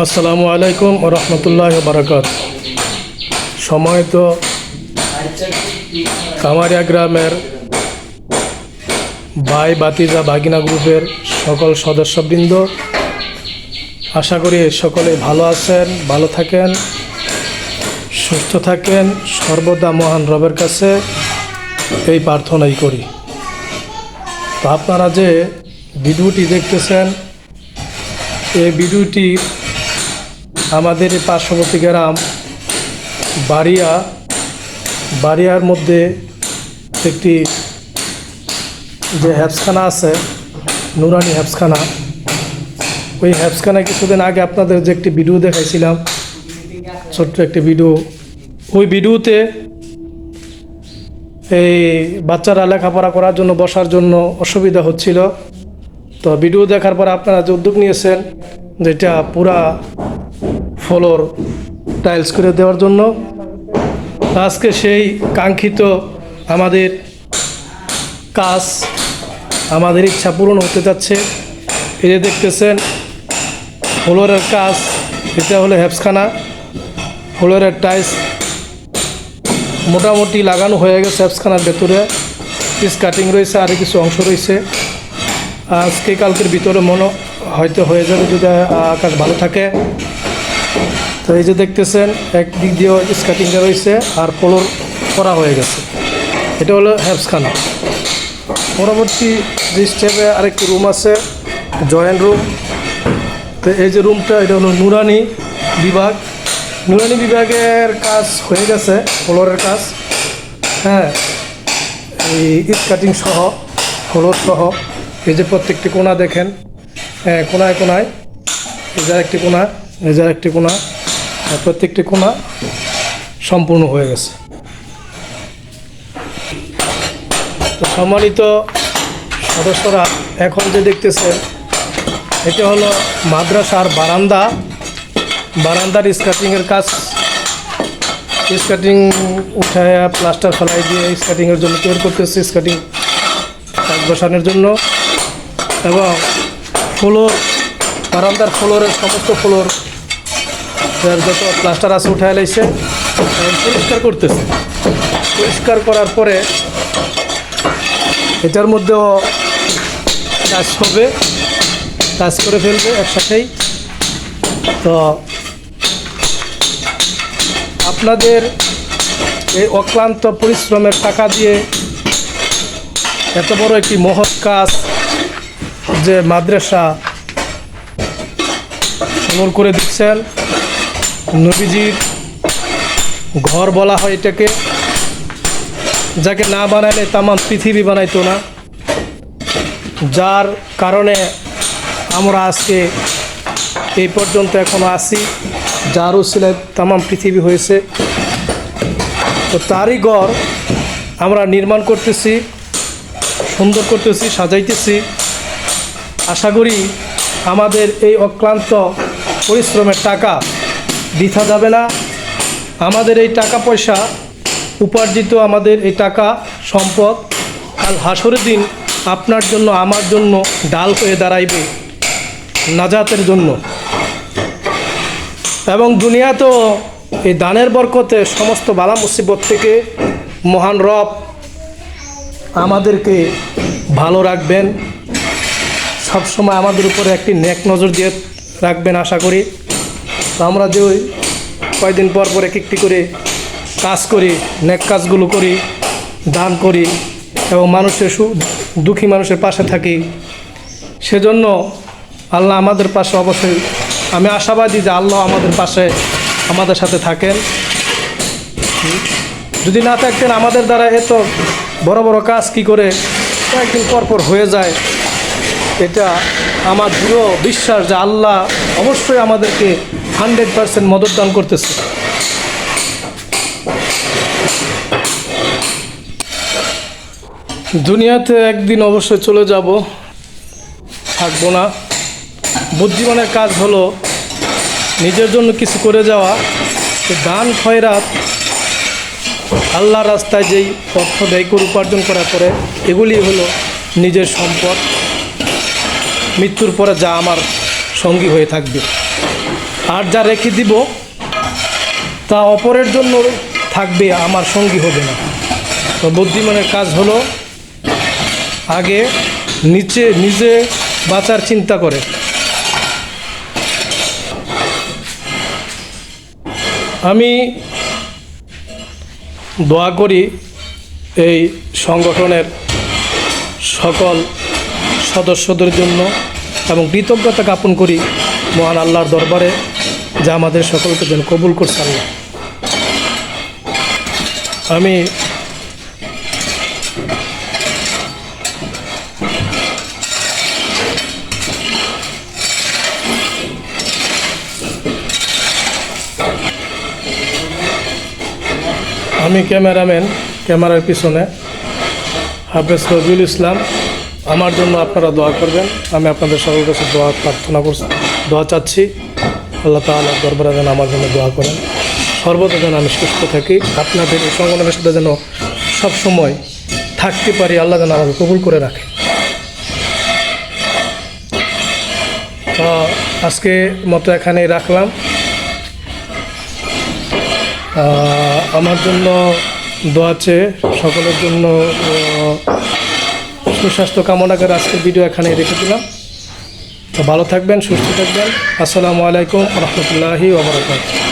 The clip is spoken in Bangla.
আসসালামু আলাইকুম রহমতুল্লাহ বারাকাত সময় তো কামারিয়া গ্রামের ভাই বাতিজা বাগিনা গ্রুপের সকল সদস্যবৃন্দ। আশা করি সকলে ভালো আছেন, ভালো থাকেন, সুস্থ থাকেন। সর্বদা মহান রবের কাছে এই প্রার্থনাই করি। তো আপনারা যে ভিডিওটি দেখতেছেন, এই ভিডিওটি আমাদের পার্শ্ববর্তী গ্রাম বাড়িয়া, বাড়িয়ার মধ্যে একটি যে হ্যাপসখানা আছে, নুরানি হ্যাপসখানা ওই হ্যাপসখানায় কিছুদিন আগে আপনাদের যে একটি ভিডিও দেখাইছিলাম, ছোট্ট একটি ভিডিও। ওই ভিডিওতে এই বাচ্চারা লেখাপড়া করার জন্য, বসার জন্য অসুবিধা হচ্ছিল। তো ভিডিও দেখার পর আপনারা যে উদ্যোগ নিয়েছেন, যেটা পুরা ফ্লোর টাইলস করে দেওয়ার জন্য। আজকে সেই কাঙ্ক্ষিত আমাদের কাজ, আমাদের ইচ্ছা পূরণ হতে যাচ্ছে। এই যে দেখতেছেন, ফ্লোরের কাজ, এটা হলো হ্যাপসখানা ফ্লোরের টাইলস মোটামুটি লাগানো হয়ে গেছে হ্যাপসখানার ভেতরে। পিস কাটিং রয়েছে, আর কিছু অংশ রয়েছে। আজকে কালকের ভিতরে মনে হয়তো হয়ে যাবে যদি আকাশ ভালো থাকে। তো এই যে দেখতেছেন একদিক দিয়ে স্কাটিংটা রয়েছে আর ফ্লোর করা হয়ে গেছে। এটা হলো হ্যাপসখানা পরবর্তী যে স্টেপে আরেকটি রুম আছে জয়েন্ট রুম তো এই যে রুমটা এটা হলো নুরানি বিভাগ। নুরানি বিভাগের কাজ হয়ে গেছে ফ্লোরের কাজ। হ্যাঁ এই স্কাটিং সহ ফ্লোর সহ। এই যে প্রত্যেকটি কোণা দেখেন হ্যাঁ কোনায় কোনায় এই যে একটি কোণা। যার একটি আর প্রত্যেকটি কোণা সম্পূর্ণ হয়ে গেছে। তো সম্মানিত সদস্যরা, এখন যে দেখতেছেন, এটা হলো মাদ্রাসার বারান্দা। বারান্দার স্কাটিংয়ের কাজ স্কাটিং উঠায় প্লাস্টার ফেলাই দিয়ে স্কাটিংয়ের জন্য তৈরি করতেছে স্কাটিং কাজ বসানোর জন্য। এবং ফ্লোর বারান্দার ফ্লোরের সমস্ত ফ্লোর এর যত প্লাস্টার আছে উঠায় লাইছে পরিষ্কার করতেছে। পরিষ্কার করার পরে এটার মধ্যেও কাজ হবে। কাজ করে ফেলবে একসাথেই। তো আপনাদের এই অক্লান্ত পরিশ্রমের টাকা দিয়ে এত বড় একটি মহৎ কাজ যে মাদ্রাসা সমল করে দিচ্ছেন। নবীজির ঘর বলা হয় এটাকে। যাকে না বানাইলে তামাম পৃথিবী বানাইতো না। যার কারণে আমরা আজকে এই পর্যন্ত এখনও আসি যার উসিলায় তামাম পৃথিবী হয়েছে। তো তারই ঘর আমরা নির্মাণ করতেছি, সুন্দর করতেছি, সাজাইতেছি। আশা করি আমাদের এই অক্লান্ত পরিশ্রমের টাকা বৃথা যাবে না। আমাদের এই টাকা পয়সা, উপার্জিত আমাদের এই টাকা সম্পদ, কাল হাসরের দিন আপনার জন্য, আমার জন্য ডাল হয়ে দাঁড়াইবে নাজাতের জন্য। এবং দুনিয়া তো এই দানের বরকতে সমস্ত বালা মুসিবত থেকে মহান রব আমাদেরকে ভালো রাখবেন। সবসময় আমাদের উপরে একটি নেক নজর দিয়ে রাখবেন, আশা করি। আমরা যে ওই কয়দিন পর পর এক একটি করে কাজ করি, নেক কাজগুলো করি, দান করি এবং মানুষের দুঃখী মানুষের পাশে থাকি। সেজন্য আল্লাহ আমাদের পাশে অবশ্যই, আমি আশাবাদী যে আল্লাহ আমাদের পাশে আমাদের সাথে থাকেন। যদি না থাকতেন আমাদের দ্বারা এত বড় বড় কাজ কি করে কয়েকদিন পর পর হয়ে যায়, এটা আমার দৃঢ় বিশ্বাস যে আল্লাহ অবশ্যই আমাদেরকে হান্ড্রেড পারসেন্ট মদত দান করতেছে। দুনিয়াতে একদিন অবশ্যই চলে যাব, থাকব না। বুদ্ধিমানের কাজ হলো নিজের জন্য কিছু করে যাওয়া দান, খয়রাত আল্লাহ রাস্তায় যেই অর্থ ব্যয় করে উপার্জন করার পরে এগুলি হলো নিজের সম্পদ। মৃত্যুর পরে যা আমার সঙ্গী হয়ে থাকবে। আর যা রেখে দিব, তা অপরের জন্য থাকবে, আমার সঙ্গী হবে না। তো বুদ্ধিমানের কাজ হলো, আগে নিচে, নিজে বাঁচার চিন্তা করে। আমি দোয়া করি এই সংগঠনের সকল সদস্যদের জন্য এবং কৃতজ্ঞতা জ্ঞাপন করি মহান আল্লাহর দরবারে, যা আমাদের সকলকে যেন কবুল করছে আল্লাহ। আমি আমি ক্যামেরাম্যান, ক্যামেরার পিছনে হাফেজ রবিউল ইসলাম। আমার জন্য আপনারা দোয়া করবেন। আমি আপনাদের সকল কাছে দোয়া প্রার্থনা করছি। দোয়া চাচ্ছি। আল্লাহ তাআলার দরবারে যেন আমার জন্য দোয়া করেন। সর্বদা যেন আমি সুস্থ থাকি। আপনাদের এই সংগঠনের সাথে যেন সবসময় থাকতে পারি, আল্লাহ যেন আমাকে কবুল করে রাখে। তো আজকে মতো এখানেই রাখলাম। আমার জন্য দোয়া চেয়ে সকলের জন্য সুস্বাস্থ্য কামনা করে আজকের ভিডিও এখানে রেখে দিলাম। তো ভালো থাকবেন, সুস্থ থাকবেন। আসসালামু আলাইকুম রহমতুল্লাহি ওবরাকাতুহ